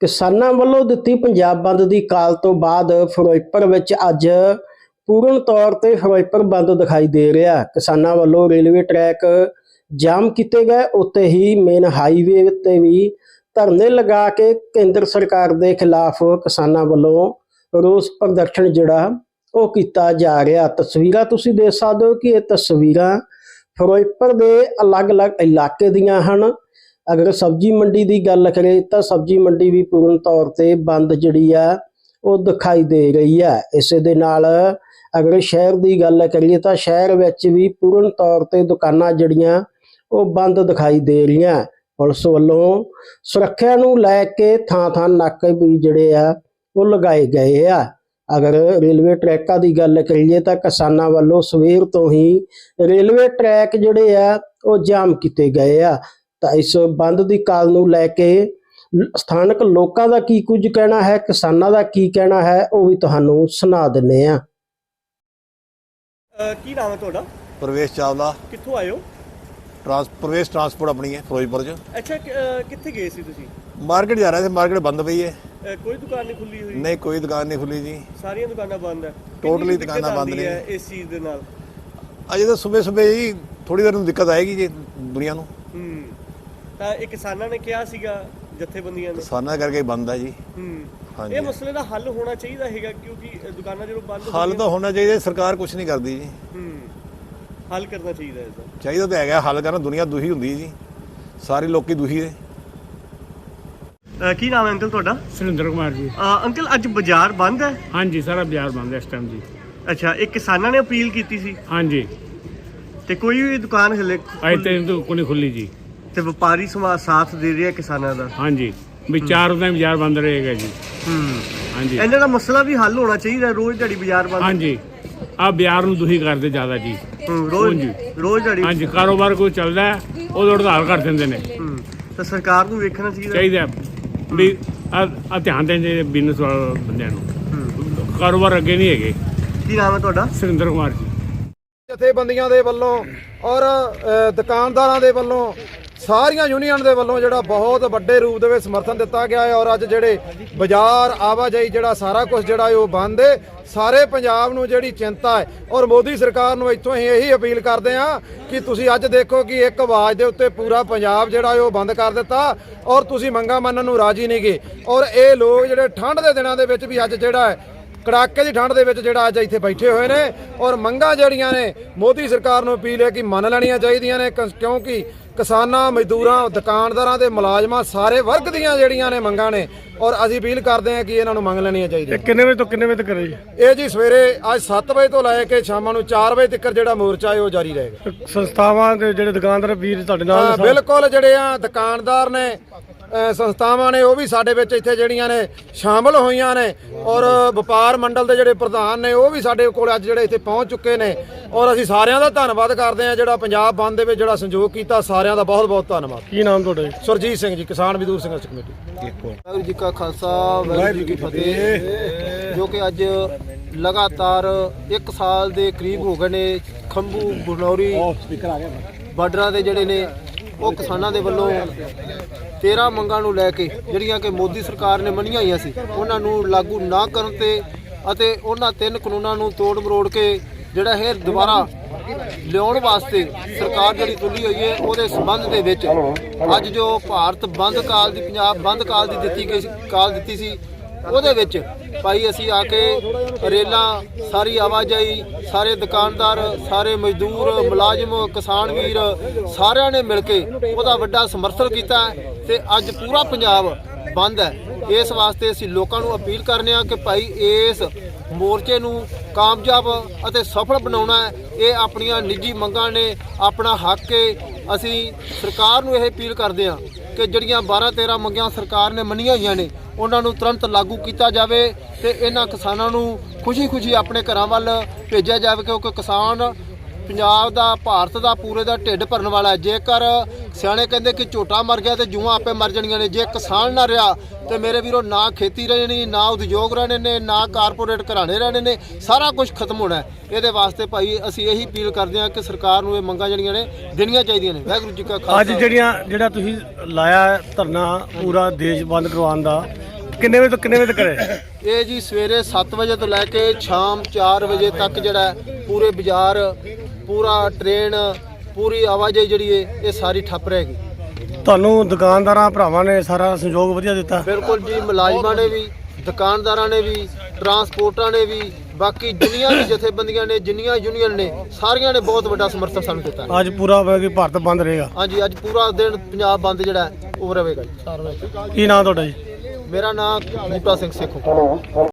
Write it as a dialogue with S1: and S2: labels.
S1: ਕਿਸਾਨਾਂ ਵੱਲੋਂ ਦਿੱਤੀ ਪੰਜਾਬ ਬੰਦ ਦੀ ਕਾਲ ਤੋਂ ਬਾਅਦ ਫਿਰੋਜ਼ਪੁਰ ਵਿੱਚ ਅੱਜ ਪੂਰਨ ਤੌਰ ਤੇ ਫਿਰੋਜ਼ਪੁਰ ਬੰਦ ਦਿਖਾਈ ਦੇ ਰਿਹਾ ਕਿਸਾਨਾਂ ਵੱਲੋਂ ਰੇਲਵੇ ਟਰੈਕ ਜਾਮ ਕੀਤੇ ਗਏ ਉੱਤੇ ਹੀ ਮੇਨ ਹਾਈਵੇ ਤੇ ਵੀ ਧਰਨੇ ਲਗਾ ਕੇ ਕੇਂਦਰ ਸਰਕਾਰ ਦੇ ਖਿਲਾਫ ਕਿਸਾਨਾਂ ਵੱਲੋਂ ਰੋਸ ਪ੍ਰਦਰਸ਼ਨ ਜਿਹੜਾ ਉਹ ਕੀਤਾ ਜਾ ਰਿਹਾ। ਤਸਵੀਰਾਂ ਤੁਸੀਂ ਦੇਖ ਸਕਦੇ ਹੋ ਕਿ ਇਹ ਤਸਵੀਰਾਂ ਫਿਰੋਜ਼ਪੁਰ ਦੇ ਅਲੱਗ-ਅਲੱਗ ਇਲਾਕੇ ਦੀਆਂ ਹਨ। ਅਗਰ ਸਬਜ਼ੀ ਮੰਡੀ ਦੀ ਗੱਲ ਕਰੇ ਤਾਂ ਸਬਜ਼ੀ ਮੰਡੀ ਵੀ ਪੂਰਨ ਤੌਰ ਤੇ ਬੰਦ ਜਿਹੜੀ ਆ, ਉਹ ਦਿਖਾਈ ਦੇ ਰਹੀ ਹੈ ਇਸੇ ਦੇ ਨਾਲ ਅਗਰ ਸ਼ਹਿਰ ਦੀ ਗੱਲ ਕਰੀਏ ਤਾਂ ਸ਼ਹਿਰ ਵਿੱਚ ਵੀ ਪੂਰਨ ਤੌਰ ਤੇ ਦੁਕਾਨਾਂ ਜਿਹੜੀਆਂ, ਉਹ ਬੰਦ ਦਿਖਾਈ ਦੇ ਰਹੀਆਂ। ਪੁਲਿਸ ਵੱਲੋਂ ਸੁਰੱਖਿਆ ਨੂੰ ਲੈ ਕੇ ਥਾਂ-ਥਾਂ ਨਾਕੇ ਵੀ ਜਿਹੜੇ ਆ, ਉਹ ਲਗਾਏ ਗਏ ਆ। ਅਗਰ ਰੇਲਵੇ ਟਰੈਕਾਂ ਦੀ ਗੱਲ ਕਰੀਏ ਤਾਂ ਕਿਸਾਨਾਂ ਵੱਲੋਂ ਸਵੇਰ ਤੋਂ ਹੀ ਰੇਲਵੇ ਟਰੈਕ ਜਿਹੜੇ ਆ, ਉਹ ਜਾਮ ਕੀਤੇ ਗਏ ਆ। ਤਾਂ ਇਸ ਬੰਦ ਦੀ ਕਾਲ ਨੂੰ ਲੈ ਕੇ ਸਥਾਨਕ ਲੋਕਾਂ ਦਾ ਕੀ ਕੁਝ ਕਹਿਣਾ ਹੈ ਕਿਸਾਨਾਂ ਦਾ ਕੀ ਕਹਿਣਾ ਹੈ ਉਹ ਵੀ ਤੁਹਾਨੂੰ ਸੁਣਾ ਦਿੰਨੇ ਆ
S2: ਕੀ ਨਾਮ ਹੈ ਤੁਹਾਡਾ?
S3: ਪ੍ਰਵੇਸ਼ ਚਾਵਲਾ।
S2: ਕਿੱਥੋਂ ਆਏ ਹੋ?
S3: ਟਰਾਂਸ ਪ੍ਰਵੇਸ਼ ਟਰਾਂਸਪੋਰਟ ਆਪਣੀ ਹੈ ਫਿਰੋਜ਼ਪੁਰ 'ਚ।
S2: ਅੱਛਾ ਕਿੱਥੇ ਗਏ ਸੀ ਤੁਸੀਂ?
S3: ਮਾਰਕੀਟ ਜਾ ਰਿਹਾ ਸੀ ਮਾਰਕੀਟ ਬੰਦ ਪਈ ਹੈ।
S2: ਕੋਈ ਦੁਕਾਨ ਨਹੀਂ ਖੁੱਲੀ ਹੋਈ?
S3: ਨਹੀਂ ਕੋਈ ਦੁਕਾਨ ਨਹੀਂ ਖੁੱਲੀ ਜੀ।
S2: ਸਾਰੀਆਂ ਦੁਕਾਨਾਂ ਬੰਦ ਹੈ। ਦਿੱਕਤ
S3: ਦੁਕਾਨਾਂ ਬੰਦ ਨੇ।
S2: ਇਸ ਚੀਜ਼ ਦੇ ਨਾਲ?
S3: ਅਜੇ ਤਾਂ ਸਵੇਰੇ ਸਵੇਰੇ ਹੀ ਥੋੜੀ ਦੇਰ ਨੂੰ ਦਿੱਕਤ ਆਏਗੀ ਜੀ ਦੁਨੀਆ ਨੂੰ।
S2: ਹੂੰ। ਤਾਂ ਇਹ ਕਿਸਾਨਾਂ ਨੇ ਕਿਹਾ ਸੀਗਾ ਜਥੇਬੰਦੀਆਂ ਨੇ?
S3: ਸਾਨਾ ਕਰਕੇ ਬੰਦ ਜੀ।
S2: ਹੂੰ। ਇਹ ਮਸਲੇ ਦਾ ਹੱਲ ਹੋਣਾ ਚਾਹੀਦਾ ਹੈਗਾ ਕਿਉਂਕਿ ਦੁਕਾਨਾਂ ਜਦੋਂ ਬੰਦ
S3: ਹੱਲ ਤਾਂ ਹੋਣਾ ਚਾਹੀਦਾ ਸਰਕਾਰ ਕੁਝ ਨਹੀਂ ਕਰਦੀ ਜੀ।
S2: ਹੂੰ। ਹੱਲ ਕਰਨਾ ਚਾਹੀਦਾ ਇਸ ਦਾ
S3: ਚਾਹੀਦਾ ਤਾਂ ਹੈਗਾ ਹੱਲ ਕਰਨਾ ਦੁਨੀਆ ਦੁਖੀ ਹੁੰਦੀ ਜੀ। ਸਾਰੇ ਲੋਕੀ ਦੁਖੀ ਨੇ।
S2: ਕੀ ਨਾਮ ਹੈ ਅੰਕਲ ਤੁਹਾਡਾ?
S4: ਸੁਰਿੰਦਰ ਕੁਮਾਰ ਜੀ।
S2: ਅੰਕਲ ਅੱਜ ਬਾਜ਼ਾਰ ਬੰਦ ਹੈ?
S4: ਹਾਂਜੀ ਸਾਰਾ ਬਾਜ਼ਾਰ ਬੰਦ ਹੈ ਇਸ ਟਾਈਮ ਜੀ।
S2: ਅੱਛਾ ਇਹ ਕਿਸਾਨਾਂ ਨੇ ਅਪੀਲ ਕੀਤੀ ਸੀ?
S4: ਹਾਂਜੀ।
S2: ਤੇ ਕੋਈ ਵੀ ਦੁਕਾਨ ਹਲੇ
S4: ਅੱਜ ਤੇ ਤੋਂ ਕੋਈ ਨਹੀਂ ਖੁੱਲੀ ਜੀ।
S2: ਤੇ ਵਪਾਰੀ ਸਮਾਜ ਸਾਥ ਦੇ ਰਿਹਾ ਕਿਸਾਨਾਂ ਦਾ।
S4: ਹਾਂਜੀ। ਵੀ ਚਾਰ ਦਿਨ ਬਾਜ਼ਾਰ ਬੰਦ ਰਹੇਗਾ ਜੀ।
S2: ਹੂੰ।
S4: ਹਾਂਜੀ।
S2: ਇਹਨਾਂ ਦਾ ਮਸਲਾ ਵੀ ਹੱਲ ਹੋਣਾ ਚਾਹੀਦਾ ਰੋਜ਼ ਦਿਹਾੜੀ ਬਾਜ਼ਾਰ ਬੰਦ।
S4: ਹਾਂਜੀ। ਆ ਬਾਜ਼ਾਰ ਨੂੰ ਦੁਖੀ ਕਰਦੇ ਜ਼ਿਆਦਾ ਜੀ।
S2: ਹੂੰ, ਰੋਜ਼। ਰੋਜ਼ ਦਿਹਾੜੀ
S4: ਹਾਂਜੀ ਕਾਰੋਬਾਰ ਕੋਈ ਚੱਲਦਾ ਹੈ, ਉਹ ਹੜਤਾਲ ਕਰ ਦਿੰਦੇ ਨੇ।
S2: ਹੂੰ, ਤਾਂ ਸਰਕਾਰ ਨੂੰ ਵੇਖਣਾ ਚਾਹੀਦਾ।
S4: ਚਾਹੀਦਾ ਹੈ। ਵੀ ਆ ਆ ਧਿਆਨ ਦੇਣ ਬਿਜ਼ਨਸ ਵਾਲੇ ਬੰਦਿਆਂ ਨੂੰ।
S2: ਹੂੰ।
S4: ਕਾਰੋਬਾਰ ਅੱਗੇ ਨਹੀਂ ਹੈਗੇ।
S2: ਕੀ ਨਾਮ ਹੈ ਤੁਹਾਡਾ?
S4: ਸੁਰਿੰਦਰ ਕੁਮਾਰ ਜੀ।
S5: ਜਥੇਬੰਦੀਆਂ ਦੇ ਵੱਲੋਂ ਔਰ ਅ, ਦੁਕਾਨਦਾਰਾਂ ਦੇ ਵੱਲੋਂ ਸਾਰੀਆਂ ਯੂਨੀਅਨ ਦੇ ਵੱਲੋਂ ਜਿਹੜਾ ਬਹੁਤ ਵੱਡੇ ਰੂਪ ਦੇ ਵਿੱਚ ਸਮਰਥਨ ਦਿੱਤਾ ਗਿਆ ਹੈ ਔਰ ਅੱਜ ਜਿਹੜੇ ਬਾਜ਼ਾਰ ਆਵਾਜਾਈ ਜਿਹੜਾ ਸਾਰਾ ਕੁਝ ਜਿਹੜਾ ਉਹ ਬੰਦ ਹੈ। ਸਾਰੇ ਪੰਜਾਬ ਨੂੰ ਜਿਹੜੀ ਚਿੰਤਾ ਹੈ ਔਰ ਮੋਦੀ ਸਰਕਾਰ ਨੂੰ ਇੱਥੋਂ ਹੀ ਇਹੀ ਅਪੀਲ ਕਰਦੇ ਹਾਂ ਕਿ ਤੁਸੀਂ ਅੱਜ ਦੇਖੋ ਕਿ ਇੱਕ ਆਵਾਜ਼ ਦੇ ਉੱਤੇ ਪੂਰਾ ਪੰਜਾਬ ਜਿਹੜਾ ਹੈ ਉਹ ਬੰਦ ਕਰ ਦਿੱਤਾ ਔਰ ਤੁਸੀਂ ਮੰਗਾ ਮੰਨਣ ਨੂੰ ਰਾਜੀ ਨਹੀਂ ਗਏ। ਔਰ ਇਹ ਲੋਕ ਜਿਹੜੇ ਠੰਡ ਦੇ ਦਿਨਾਂ ਦੇ ਵਿੱਚ ਵੀ ਅੱਜ ਜਿਹੜਾ ਹੈ, ਕੜਾਕੇ ਦੀ ਠੰਡ ਦੇ ਵਿੱਚ ਜਿਹੜਾ ਅੱਜ ਇੱਥੇ ਬੈਠੇ ਹੋਏ ਨੇ ਔਰ ਮੰਗਾਂ ਜਿਹੜੀਆਂ ਨੇ ਮੋਦੀ ਸਰਕਾਰ ਨੂੰ ਅਪੀਲ ਹੈ ਕਿ ਮੰਨ ਲੈਣੀਆਂ ਚਾਹੀਦੀਆਂ ਨੇ ਕ- ਕਿਉਂਕਿ ਕਿਸਾਨਾਂ ਮਜ਼ਦੂਰਾਂ ਦੁਕਾਨਦਾਰਾਂ ਤੇ ਮੁਲਾਜ਼ਮਾਂ ਸਾਰੇ ਵਰਗ ਦੀਆਂ ਜਿਹੜੀਆਂ ਨੇ ਮੰਗਾਂ ਨੇ ਔਰ ਅਸੀਂ ਅਪੀਲ ਕਰਦੇ ਹਾਂ ਕਿ ਇਹਨਾਂ ਨੂੰ ਮੰਗ ਲੈਣੀਆਂ ਚਾਹੀਦੀਆਂ
S4: ਕਿੰਨੇ ਵਜੇ ਤੋਂ ਕਿੰਨੇ ਵਜੇ ਤੱਕ ਰਹੇ
S5: ਇਹ ਜੀ ਸਵੇਰੇ ਅੱਜ 7 ਵਜੇ ਤੋਂ ਲੈ ਕੇ ਸ਼ਾਮਾਂ ਨੂੰ 4 ਵਜੇ ਤੱਕ ਜਿਹੜਾ ਮੋਰਚਾ ਹੈ ਉਹ ਜਾਰੀ ਰਹੇਗਾ
S4: ਸੰਸਥਾਵਾਂ ਦੇ ਜਿਹੜੇ ਦੁਕਾਨਦਾਰ ਵੀਰ ਤੁਹਾਡੇ
S5: ਹਾਂ, ਬਿਲਕੁਲ ਜਿਹੜੇ ਆ ਦੁਕਾਨਦਾਰ ਨੇ ਸੰਸਥਾਵਾਂ ਨੇ ਉਹ ਵੀ ਸਾਡੇ ਵਿੱਚ ਇੱਥੇ ਜਿਹੜੀਆਂ ਨੇ ਸ਼ਾਮਲ ਹੋਈਆਂ ਨੇ ਔਰ ਵਪਾਰ ਮੰਡਲ ਦੇ ਜਿਹੜੇ ਪ੍ਰਧਾਨ ਨੇ ਉਹ ਵੀ ਸਾਡੇ ਕੋਲ ਅੱਜ ਜਿਹੜੇ ਇੱਥੇ ਪਹੁੰਚ ਚੁੱਕੇ ਨੇ ਔਰ ਅਸੀਂ ਸਾਰਿਆਂ ਦਾ ਧੰਨਵਾਦ ਕਰਦੇ ਹਾਂ ਜਿਹੜਾ ਪੰਜਾਬ ਬੰਦ ਦੇ ਵਿੱਚ ਜਿਹੜਾ ਸੰਯੋਗ ਕੀਤਾ ਸਾਰਿਆਂ ਦਾ ਬਹੁਤ ਬਹੁਤ ਧੰਨਵਾਦ।
S4: ਕੀ ਨਾਮ ਤੁਹਾਡਾ ਜੀ?
S5: ਸੁਰਜੀਤ ਸਿੰਘ ਜੀ ਕਿਸਾਨ ਮਜ਼ਦੂਰ ਸੰਘਰਸ਼ ਕਮੇਟੀ।
S6: ਵਾਹਿਗੁਰੂ ਜੀ ਕਾ ਖਾਲਸਾ ਵਾਹਿਗੁਰੂ ਜੀ ਕੀ ਫਤਿਹ। ਜੋ ਕਿ ਅੱਜ ਲਗਾਤਾਰ 1 ਸਾਲ ਦੇ ਕਰੀਬ ਹੋ ਗਏ ਨੇ ਖੰਭੂ ਗੁਰਨੌਰੀ ਬਾਰਡਰਾਂ ਦੇ ਜਿਹੜੇ ਨੇ ਉਹ ਕਿਸਾਨਾਂ ਦੇ ਵੱਲੋਂ 13 ਮੰਗਾਂ ਨੂੰ ਲੈ ਕੇ ਜਿਹੜੀਆਂ ਕਿ ਮੋਦੀ ਸਰਕਾਰ ਨੇ ਮੰਨੀਆਂ ਹੋਈਆਂ ਸੀ, ਉਹਨਾਂ ਨੂੰ ਲਾਗੂ ਨਾ ਕਰਨ ਤੇ ਅਤੇ ਉਹਨਾਂ ਤਿੰਨ ਕਾਨੂੰਨਾਂ ਨੂੰ ਤੋੜ ਮਰੋੜ ਕੇ ਜਿਹੜਾ ਇਹ ਦੁਬਾਰਾ ਲਿਆਉਣ ਵਾਸਤੇ ਸਰਕਾਰ ਜਿਹੜੀ ਤੁਲੀ ਹੋਈ ਹੈ, ਉਹਦੇ ਸੰਬੰਧ ਦੇ ਵਿੱਚ ਅੱਜ ਜੋ ਭਾਰਤ ਬੰਦ ਕਾਲ ਦੀ ਪੰਜਾਬ ਬੰਦ ਕਾਲ ਦੀ ਦਿੱਤੀ ਗਈ ਸੀ ਕਾਲ ਦਿੱਤੀ ਸੀ ਉਹਦੇ ਵਿੱਚ ਭਾਈ ਅਸੀਂ ਆ ਕੇ ਰੇਲਾਂ, ਸਾਰੀ ਆਵਾਜਾਈ, ਸਾਰੇ ਦੁਕਾਨਦਾਰ, ਸਾਰੇ ਮਜ਼ਦੂਰ, ਮੁਲਾਜ਼ਮ, ਕਿਸਾਨ ਵੀਰ, ਸਾਰਿਆਂ ਨੇ ਮਿਲ ਕੇ ਉਹਦਾ ਵੱਡਾ ਸਮਰਥਨ ਕੀਤਾ ਹੈ ਤੇ ਅੱਜ ਪੂਰਾ ਪੰਜਾਬ ਬੰਦ ਹੈ। ਇਸ ਵਾਸਤੇ ਅਸੀਂ ਲੋਕਾਂ ਨੂੰ ਅਪੀਲ ਕਰਨੇ ਆ ਕਿ ਭਾਈ ਇਸ ਮੋਰਚੇ ਨੂੰ ਕਾਮਯਾਬ ਅਤੇ ਸਫਲ ਬਣਾਉਣਾ ਹੈ। ਇਹ ਆਪਣੀਆਂ ਨਿੱਜੀ ਮੰਗਾਂ ਨੇ, ਆਪਣਾ ਹੱਕ ਹੈ। ਅਸੀਂ ਸਰਕਾਰ ਨੂੰ ਇਹ ਅਪੀਲ ਕਰਦੇ ਹਾਂ ਕਿ ਜਿਹੜੀਆਂ 12 13 ਮੰਗਾਂ ਸਰਕਾਰ ਨੇ ਮੰਨੀਆਂ ਹੋਈਆਂ ਨੇ, ਉਹਨਾਂ ਨੂੰ ਤੁਰੰਤ ਲਾਗੂ ਕੀਤਾ ਜਾਵੇ ਤੇ ਇਹਨਾਂ ਕਿਸਾਨਾਂ ਨੂੰ ਖੁਸ਼ੀ-ਖੁਸ਼ੀ ਆਪਣੇ ਘਰਾਂ ਵੱਲ ਭੇਜਿਆ ਜਾਵੇ ਕਿਉਂਕਿ ਕਿਸਾਨ ਪੰਜਾਬ ਦਾ ਭਾਰਤ ਦਾ ਪੂਰੇ ਦਾ ਢਿੱਡ ਭਰਨ ਵਾਲਾ ਹੈ। ਜੇਕਰ ਸਿਆਣੇ ਕਹਿੰਦੇ ਕਿ ਝੋਟਾ ਮਰ ਗਿਆ ਤੇ ਜੂਆਂ ਆਪੇ ਮਰ ਜਾਣੀਆਂ ਨੇ ਜੇ ਕਿਸਾਨ ਨਾ ਰਿਹਾ ਤੇ ਮੇਰੇ ਵੀਰੋ ਨਾ ਖੇਤੀ ਰਹਿਣੀ ਨਾ ਉਦਯੋਗ ਰਹਿਣੇ ਨੇ ਨਾ ਕਾਰਪੋਰੇਟ ਘਰਾਣੇ ਰਹਿਣੇ ਨੇ ਸਾਰਾ ਕੁਝ ਖਤਮ ਹੋਣਾ ਇਹਦੇ ਵਾਸਤੇ ਭਾਈ ਅਸੀਂ ਇਹੀ ਅਪੀਲ ਕਰਦੇ ਹਾਂ ਕਿ ਸਰਕਾਰ ਨੂੰ ਇਹ ਮੰਗਾਂ ਜਿਹੜੀਆਂ ਨੇ ਦੇਣੀਆਂ ਚਾਹੀਦੀਆਂ ਨੇ। ਵਾਹਿਗੁਰੂ ਜੀ ਕਾ
S7: ਅੱਜ
S6: ਖਾਲਸਾ
S7: ਜਿਹੜੀਆਂ ਜਿਹੜਾ ਤੁਸੀਂ ਲਾਇਆ ਧਰਨਾ ਪੂਰਾ ਦੇਸ਼ ਬੰਦ ਕਰਵਾਉਣ ਦਾ ਕਿੰਨੇ ਵਜੇ ਤੋਂ ਕਿੰਨੇ ਵਜੇ ਤੱਕ ਹੈ?
S6: ਇਹ ਜੀ ਸਵੇਰੇ 7 ਵਜੇ ਤੋਂ ਲੈ ਕੇ ਸ਼ਾਮ 4 ਵਜੇ ਤੱਕ ਜਿਹੜਾ ਪੂਰੇ ਬਾਜ਼ਾਰ ਪੂਰਾ ਟ੍ਰੇਨ ਪੂਰੀ ਆਵਾਜਾਈ ਜਿਹੜੀ ਹੈ ਇਹ ਸਾਰੀ ਠੱਪ ਰਹੇਗੀ
S7: ਤੁਹਾਨੂੰ ਦੁਕਾਨਦਾਰਾਂ ਭਰਾਵਾਂ ਨੇ ਸਾਰਾ ਸੰਯੋਗ ਵਧੀਆ ਦਿੱਤਾ।
S6: ਬਿਲਕੁਲ ਜੀ ਮੁਲਾਜ਼ਮਾਂ ਨੇ ਵੀ ਦੁਕਾਨਦਾਰਾਂ ਨੇ ਵੀ ਟਰਾਂਸਪੋਰਟਾਂ ਨੇ ਵੀ ਬਾਕੀ ਜਿੰਨੀਆਂ ਵੀ ਜਥੇਬੰਦੀਆਂ ਨੇ ਜਿੰਨੀਆਂ ਯੂਨੀਅਨ ਨੇ ਸਾਰੀਆਂ ਨੇ ਬਹੁਤ ਵੱਡਾ ਸਮਰਥਨ ਸਾਨੂੰ ਦਿੱਤਾ।
S7: ਅੱਜ ਪੂਰਾ ਕਿ ਭਾਰਤ ਬੰਦ ਰਹੇਗਾ।
S6: ਹਾਂਜੀ ਅੱਜ ਪੂਰਾ ਦਿਨ ਪੰਜਾਬ ਬੰਦ ਜਿਹੜਾ ਹੈ, ਉਹ ਰਹੇਗਾ ਜੀ।
S7: ਕੀ ਨਾਮ ਤੁਹਾਡਾ ਜੀ?
S6: ਮੇਰਾ ਨਾਮ ਬੂਟਾ ਸਿੰਘ ਸੇਖੋਂ।